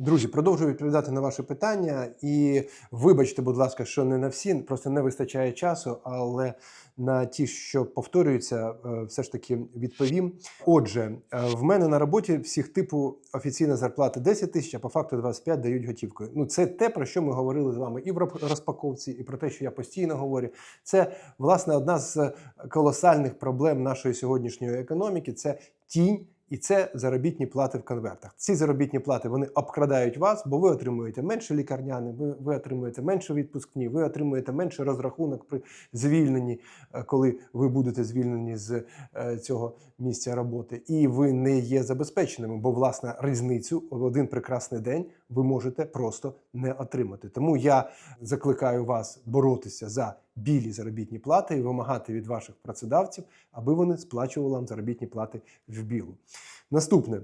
Друзі, продовжую відповідати на ваші питання. І вибачте, будь ласка, що не на всі, просто не вистачає часу, але на ті, що повторюються, е, все ж таки відповім. Отже, е, в мене на роботі всіх типу офіційна зарплата 10 тисяч, а по факту 25 дають готівкою. Ну, це те, про що ми говорили з вами і в розпаковці, і про те, що я постійно говорю. Це власне одна з колосальних проблем нашої сьогоднішньої економіки. Це тінь. І це заробітні плати в конвертах. Ці заробітні плати вони обкрадають вас, бо ви отримуєте менше лікарняни, ви, ви отримуєте менше відпускні, ви отримуєте менше розрахунок при звільненні, е, коли ви будете звільнені з е, цього місця роботи. І ви не є забезпеченими, бо власне різницю в один прекрасний день ви можете просто не отримати. Тому я закликаю вас боротися за білі заробітні плати і вимагати від ваших працедавців, аби вони сплачували вам заробітні плати в білу. Наступне.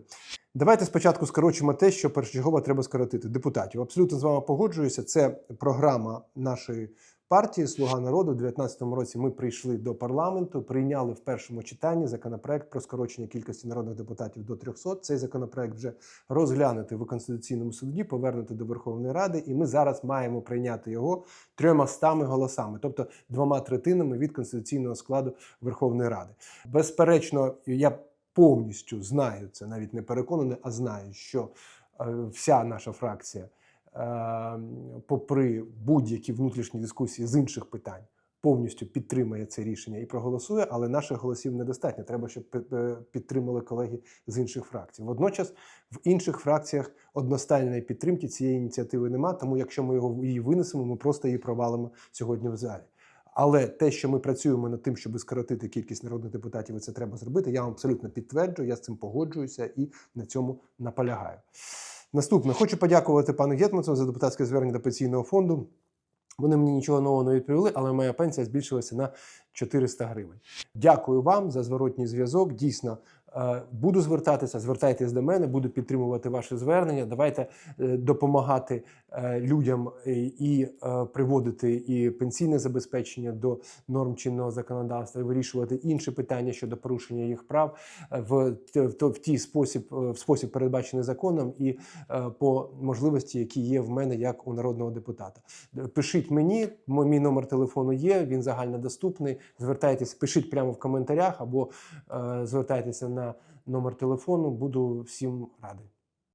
Давайте спочатку скорочимо те, що першочергово треба скоротити депутатів. Абсолютно з вами погоджуюся. Це програма нашої партії Слуга народу. У 2019 році ми прийшли до парламенту, прийняли в першому читанні законопроект про скорочення кількості народних депутатів до 300. Цей законопроект вже розглянути в Конституційному суді, повернути до Верховної Ради, і ми зараз маємо прийняти його трьома стами голосами, тобто двома третинами від конституційного складу Верховної Ради. Безперечно, я повністю знаю це, навіть не переконаний, а знаю, що е, вся наша фракція, попри будь-які внутрішні дискусії з інших питань, повністю підтримає це рішення і проголосує, але наших голосів недостатньо. Треба, щоб е, підтримали колеги з інших фракцій. Водночас в інших фракціях одностайної підтримки цієї ініціативи немає, тому якщо ми його її винесемо, ми просто її провалимо сьогодні в залі. Але те, що ми працюємо над тим, щоб скоротити кількість народних депутатів, і це треба зробити. Я вам абсолютно підтверджую, я з цим погоджуюся і на цьому наполягаю. Наступне хочу подякувати пану Гетманцеву за депутатське звернення до пенсійного фонду. Вони мені нічого нового не відповіли, але моя пенсія збільшилася на 400 гривень. Дякую вам за зворотній зв'язок. Дійсно, буду звертатися, звертайтесь до мене, буду підтримувати ваші звернення. Давайте е, допомагати е, людям і, і е, приводити і пенсійне забезпечення до норм чинного законодавства, і вирішувати інші питання щодо порушення їх прав е, в, в, в ті спосіб, е, в спосіб передбачений законом і е, по можливості, які є в мене як у народного депутата. Пишіть мені, мій номер телефону є, він загальнодоступний. Звертайтесь, пишіть прямо в коментарях або е, звертайтеся номер телефону. Буду всім радий.